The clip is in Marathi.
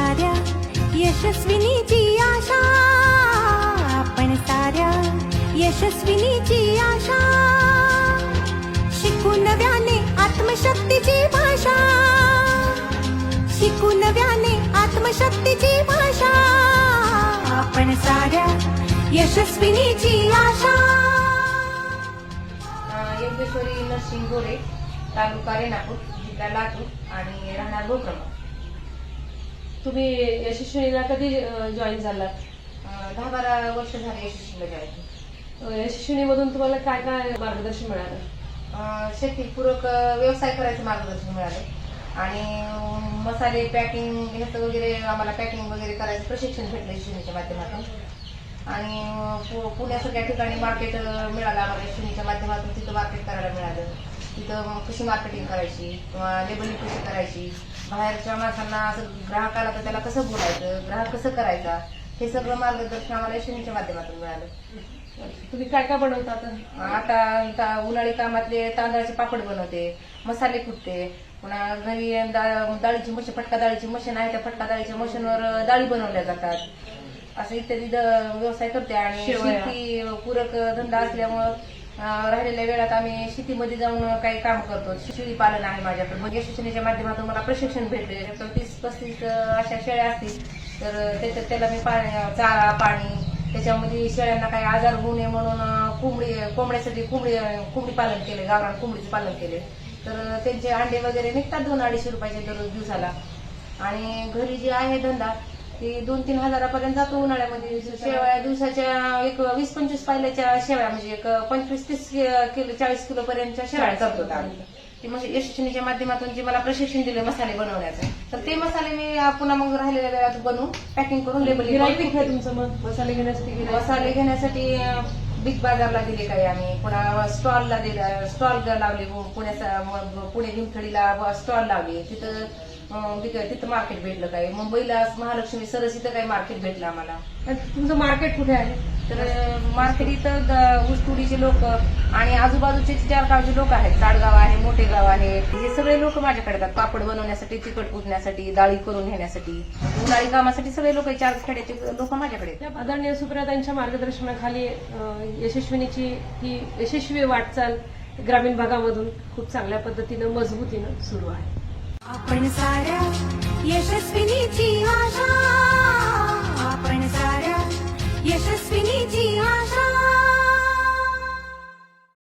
साऱ्या यशस्विनीची आशा. आपण साऱ्या यशस्विनीची आशा. शिकू नव्याने आत्मशक्तीची भाषा. शिकू नव्याने आत्मशक्तीची भाषा. आपण साऱ्या यशस्विनीची आशा. योगेश्वरी नरसिंग गोरे तालुका रेणापूर जिल्हा लातूर आणि राहणार गोक्रम तुम्ही यशस्विनीला कधी जॉईन झालात? दहा बारा वर्ष झाले यशस्वीला जायचं अ, यशस्विनीमधून तुम्हाला काय काय मार्गदर्शन मिळालं? शेतीपूरक व्यवसाय करायचं मार्गदर्शन मिळालं. आणि मसाले पॅकिंग ह्याचं वगैरे आम्हाला पॅकिंग वगैरे करायचं प्रशिक्षण भेटलं यशस्वीच्या माध्यमातून. आणि अं, पु- पुण्या सगळ्या ठिकाणी मार्केट मिळालं आम्हाला. यशस्वीच्या माध्यमातून तिथं मार्केट करायला मिळालं. तिथं कशी मार्केटिंग करायची किंवा लेबलिंग कशी करायची. बाहेरच्या माणसांना असं ग्राहकाला तर त्याला कसं बोलायचं? ग्राहक कसं करायचा? हे सगळं मार्गदर्शन आम्हाला यशस्वीच्या माध्यमातून मिळालं. तुम्ही काय काय बनवता आता? आता ता- उन्हाळी कामातले तांदळाचे पापड बनवते मसाले कुटते. पुन्हा घरी दा- डाळीची मशीन फटका डाळीची मशीन आहे त्या फटका डाळीच्या मशीनवर डाळी बनवल्या जातात. असं इत्यादी द- व्यवसाय करते आणि शेवया. शेती पूरक धंदा असल्यामुळं राहिलेल्या वेळात आम्ही शेतीमध्ये जाऊन काही काम करतो. शेळी पालन आहे माझ्याकडे. म्हणजे यशस्वीच्या माध्यमातून मला प्रशिक्षण भेटले तीस पस्तीस अशा शेळ्या असतील. तर त्याच्यात त्याला मी पाणी चारा पाणी त्याच्यामध्ये शेळ्यांना काही आजार होऊ नये म्हणून कोंबडी कोंबड्यासाठी कोंबडी कोंबडी पालन केले. गावरान कोंबडीचे पालन केले. तर त्यांचे अंडे वगैरे निघतात दोन अडीचशे रुपयाचे दररोज दिवसाला आणि घरी जे आहे धंदा ते दोन तीन हजारापर्यंत जातो उन्हाळ्यामध्ये. शेवया दिवसाच्या एक वीस पंचवीस पायल्याच्या शेवया म्हणजे एक पंचवीस तीस किलो चाळीस किलो पर्यंतच्या शेवया करतो आम्ही. ते मग यशस्वीनीच्या माध्यमातून जे मला प्रशिक्षण दिले मसाले बनवण्याचं. तर ते मसाले मी पुन्हा मग राहिलेल्या वेळात बनवून पॅकिंग करून तुमचं मग? मसाले घेण्यासाठी मसाले घेण्यासाठी बिग बाजारला दिले काही आम्ही. पुन्हा स्टॉलला दिला स्टॉल लावले पुण्याचा पुणे भीमथडीला स्टॉल लावले. तिथं तिथं तिथं मार्केट भेटलं काही मुंबईला महालक्ष्मी सरस इथं काही मार्केट भेटलं आम्हाला? तुमचं मार्केट कुठे आहे? तर मार्केट इथं ऊसतोडीचे लोक आणि आजूबाजूचे चार गावचे लोक आहेत चाडगाव आहे मोठे गाव आहे हे सगळे लोक माझ्याकडे येतात. पापड बनवण्यासाठी चिकट कुटण्यासाठी डाळी करून घेण्यासाठी. उन्हाळी कामासाठी सगळे लोक चार खेड्याचे लोक माझ्याकडे आदरणीय सुप्रियातांच्या मार्गदर्शनाखाली यशस्विनीची ही यशस्वी वाटचाल ग्रामीण भागामधून खूप चांगल्या पद्धतीनं मजबूतीनं सुरू आहे. आपण साऱ्या यशस्विनीची आशा.